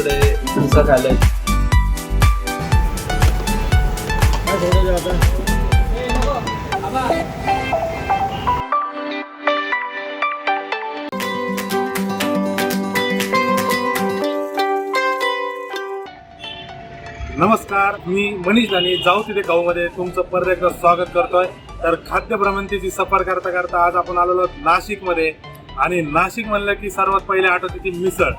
मिसळ खायला नमस्कार मी मनीष दानी जाऊ तिथे गाऊमध्ये तुमचं परत एकदा स्वागत करतोय. तर खाद्य भ्रमंतीची सफर करता करता आज आपण आलेलो नाशिकमध्ये. आणि नाशिक म्हणलं की सर्वात पहिले आठवते ती मिसळ.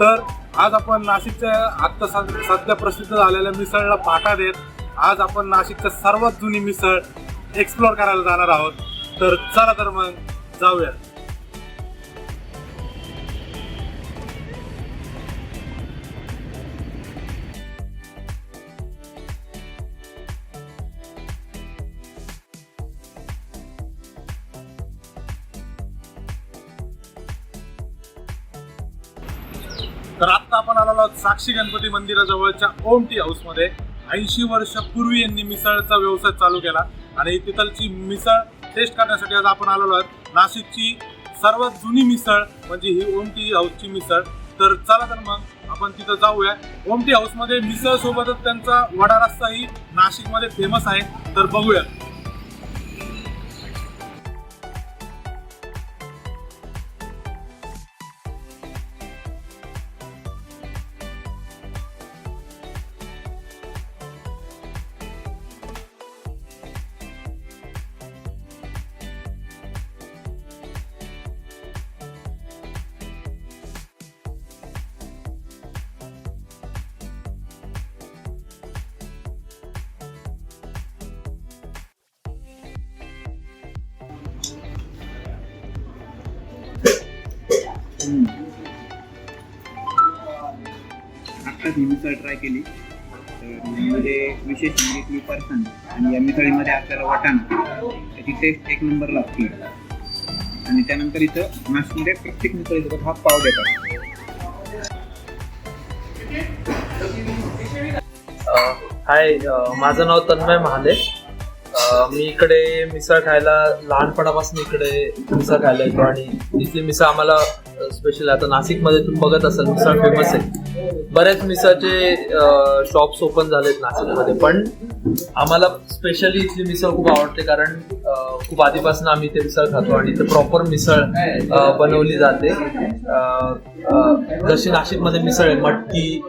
तर आज आपण नाशिकच्या आत्ता सध्या प्रसिद्ध झालेल्या मिसळला पाठा देत आज आपण नाशिकच्या सर्वात जुनी मिसळ एक्सप्लोर करायला जाणार आहोत. तर चला तर मग जाऊया तर आता आपण आलेलो आहोत साक्षी गणपती मंदिराजवळच्या ओम टी हाऊसमध्ये. ऐंशी वर्षापूर्वी यांनी मिसळचा व्यवसाय चालू केला आणि तिथलची मिसळ टेस्ट करण्यासाठी आज आपण आलेलो आहोत. नाशिकची सर्वात जुनी मिसळ म्हणजे ही ओम टी हाऊसची मिसळ. तर चला तर मग आपण तिथं जाऊया. ओम टी हाऊसमध्ये मिसळ सोबतच त्यांचा वडा रस्साही नाशिकमध्ये फेमस आहे. तर बघूया. आत्ताच ही मिसळ ट्राय केली. तर म्हणजे विशेष म्हणजे की पर्सन आणि या मिसळीमध्ये आपल्याला वाटाणा. त्याची टेस्ट एक नंबर लागते. आणि त्यानंतर इथं नाशिकमध्ये प्रत्येक मिसळीसोबत हा पाव देतात. हाय माझं नाव तन्मय महाले मी इकडे मिसळ खायला लहानपणापासून इकडे मिसळ खायला येतो आणि इथली मिसळ आम्हाला स्पेशल आता नाशिकमध्ये तुम्ही बघत असाल मिसळ फेमस आहे. बऱ्याच मिसळचे शॉप्स ओपन झालेत नाशिकमध्ये. पण आम्हाला स्पेशली इथली मिसळ खूप आवडते कारण खूप आधीपासून आम्ही इथे मिसळ खातो आणि इथे प्रॉपर मिसळ बनवली जाते. जशी नाशिकमध्ये मिसळ आहे मटकी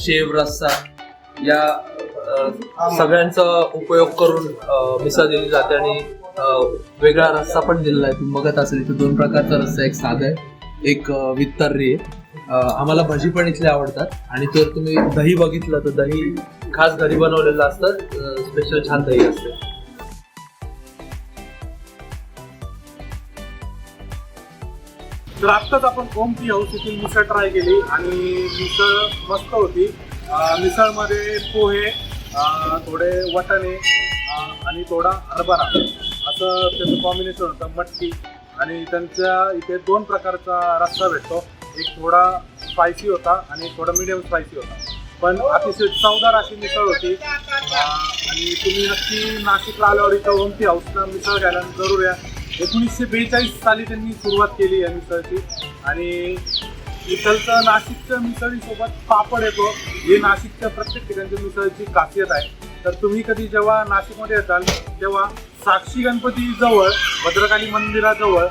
शेव रस्सा या सगळ्यांचा उपयोग करून मिसळ दिली जाते आणि वेगळा रस्सा पण दिलेला आहे. तुम्ही बघत असेल इथे दोन प्रकारचा रस्सा एक साधा आहे एक अ, वित्तर्री आहे. आम्हाला भजी पण इथले आवडतात. आणि जर तुम्ही दही बघितलं तर दही खास घरी बनवलेलं असतं स्पेशल छान दही असते. तर आत्ताच आपण ओम टी हाऊस येथील मिसळ ट्राय केली आणि मिसळ मस्त होती. मिसळमध्ये पोहे थोडे वटाणे आणि थोडा हरभरा. असं त्याचं कॉम्बिनेशन होतं मटकी. आणि त्यांच्या इथे दोन प्रकारचा रस्सा भेटतो. एक थोडा स्पायसी होता आणि थोडा मिडियम स्पायसी होता. पण अतिशय चवदार अशी मिसळ होती. आणि तुम्ही नक्की नाशिकला आल्यावर इथं ओमती हाऊसला मिसळ घ्यायला जरूर या. एकोणीसशे बेचाळीस साली त्यांनी सुरुवात केली या मिसळची. आणि इथलचं नाशिकच्या मिसळीसोबत पापड येतो. हे नाशिकच्या प्रत्येक ठिकाणच्या मिसळची खासियत आहे तर तुम्ही कधी जेव्हा नाशिकमध्ये येताल तेव्हा साक्षी गणपती जवळ भद्रकाली मंदिराजवळ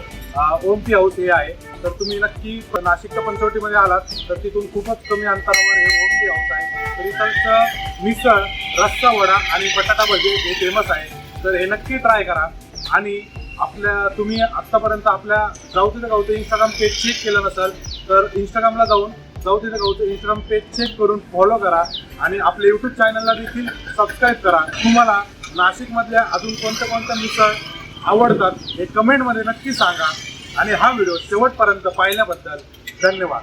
ओमटी हाऊस हे आहे. तर तुम्ही नक्की नाशिकच्या पंचवटीमध्ये आलात तर तिथून खूपच कमी अंतरावर हे ओम टी हाऊस आहे. तर इथलचं मिसळ रस्सा वडा आणि बटाटा भजी हे फेमस आहे. तर हे नक्की ट्राय करा. आणि आपल्या तुम्ही आत्तापर्यंत आपल्या गावते गावते गावचं इंस्टाग्राम पेज चेक केलं नसेल तर इंस्टाग्रामला जाऊन जाऊ तिथे गावचं इंस्टाग्राम पेज चेक करून फॉलो करा आणि आपल्या यूट्यूब चॅनलला देखील सबस्क्राईब करा. तुम्हाला नाशिकमधल्या अजून कोणत्या कोणत्या मिसळ आवडतात हे कमेंटमध्ये नक्की सांगा. आणि हा व्हिडिओ शेवटपर्यंत पाहिल्याबद्दल धन्यवाद.